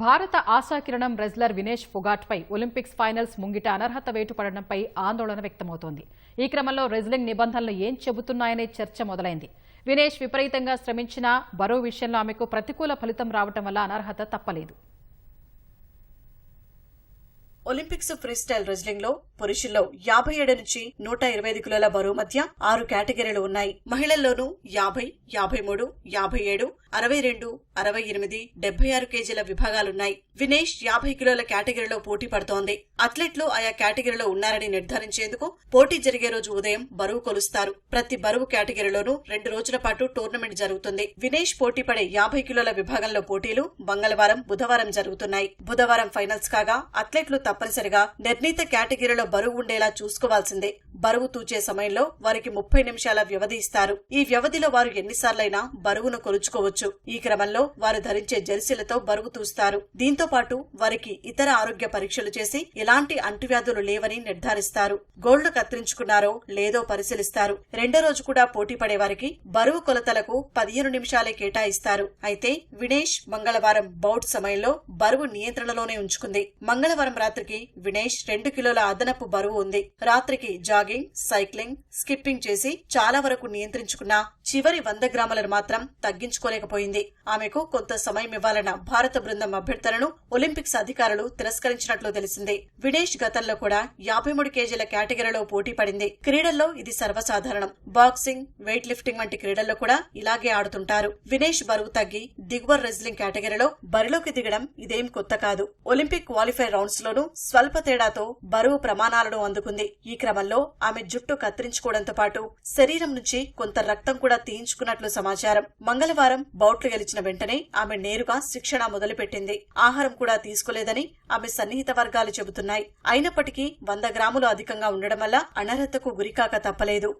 భారత ఆశాకిరణం రెజ్లర్ వినేష్ ఫొగాట్పై ఒలింపిక్స్ ఫైనల్స్ ముంగిట అనర్హత వేటుపడడంపై ఆందోళన వ్యక్తమవుతోంది. ఈ క్రమంలో రెజ్లింగ్ నిబంధనలు ఏం చెబుతున్నాయనే చర్చ మొదలైంది. వినేష్ విపరీతంగా శ్రమించినా బరువు విషయంలో ఆమెకు ప్రతికూల ఫలితం రావటం వల్ల అనర్హత తప్పలేదు. ఒలింపిక్స్ ఫ్రీ స్టైల్ రెజ్లింగ్లో పురుషుల్లో యాభై ఏడు నుంచి నూట ఇరవై ఐదు కిలోల బరువు మధ్య ఆరు కేటగిరీలు ఉన్నాయి. మహిళల్లోనూ యాభై యాభై మూడు యాభై ఏడు అరవై రెండు అరవై ఎనిమిది డెబ్బై ఆరు కేజీల విభాగాలున్నాయి. వినేష్ యాభై కిలోల కేటగిరీలో పోటీ పడుతోంది. అథ్లెట్లు ఆయా కేటగిరీలో ఉన్నారని నిర్ధారించేందుకు పోటీ జరిగే రోజు ఉదయం బరువు కొలుస్తారు. ప్రతి బరువు కేటగిరీలోనూ రెండు రోజుల పాటు టోర్నమెంట్ జరుగుతుంది. వినేష్ పోటీ పడే యాభై కిలోల విభాగంలో పోటీలు మంగళవారం బుధవారం జరుగుతున్నాయి. బుధవారం ఫైనల్స్ కాగా అథ్లెట్లు తప్పనిసరిగా నిర్ణీత కేటగిరీలో బరువు ఉండేలా చూసుకోవాల్సిందే. బరువు తూచే సమయంలో వారికి ముప్పై నిమిషాల వ్యవధి ఇస్తారు. ఈ వ్యవధిలో వారు ఎన్నిసార్లైనా బరువును కొలుచుకోవచ్చు. ఈ క్రమంలో వారు ధరించే జెర్సీలతో బరువు తూస్తారు. దీంతో పాటు వారికి ఇతర ఆరోగ్య పరీక్షలు చేసి ఎలాంటి అంటువ్యాధులు లేవని నిర్ధారిస్తారు. గోళ్ళు కత్తిరించుకున్నారో లేదో పరిశీలిస్తారు. రెండో రోజు కూడా పోటీ పడే వారికి బరువు కొలతలకు పదిహేను నిమిషాలే కేటాయిస్తారు. అయితే వినేష్ మంగళవారం బౌట్ సమయంలో బరువు నియంత్రణలోనే ఉంచుకుంది. మంగళవారం రాత్రి రాత్రికి వినేష్ రెండు కిలోల అదనపు బరువు ఉంది. రాత్రికి జాగింగ్ సైక్లింగ్ స్కిప్పింగ్ చేసి చాలా వరకు నియంత్రించుకున్న చివరి వంద గ్రాములను మాత్రం తగ్గించుకోలేకపోయింది. ఆమెకు కొంత సమయం ఇవ్వాలన్న భారత బృందం అభ్యర్థనను ఒలింపిక్స్ అధికారులు తిరస్కరించినట్లు తెలిసింది. వినేష్ గతంలో కూడా యాభై మూడు కేజీల కేటగిరీలో పోటీ పడింది. క్రీడల్లో ఇది సర్వసాధారణం. బాక్సింగ్ వెయిట్ లిఫ్టింగ్ వంటి క్రీడల్లో కూడా ఇలాగే ఆడుతుంటారు. వినేష్ బరువు తగ్గి దిగువ రెజ్లింగ్ కేటగిరీలో బరిలోకి దిగడం ఇదేం కొత్త కాదు. ఒలింపిక్ క్వాలిఫైర్ రౌండ్స్ లోనూ స్వల్ప తేడాతో బరువు ప్రమాణాలను అందుకుంది. ఈ క్రమంలో ఆమె జుట్టు కత్తిరించుకోవడంతో పాటు శరీరం నుంచి కొంత రక్తం కూడా తీయించుకున్నట్లు సమాచారం. మంగళవారం బౌట్లు గెలిచిన వెంటనే ఆమె నేరుగా శిక్షణ మొదలుపెట్టింది. ఆహారం కూడా తీసుకోలేదని ఆమె సన్నిహిత వర్గాలు చెబుతున్నాయి. అయినప్పటికీ వంద గ్రాములు అధికంగా ఉండడం వల్ల అనర్హతకు గురికాక తప్పలేదు.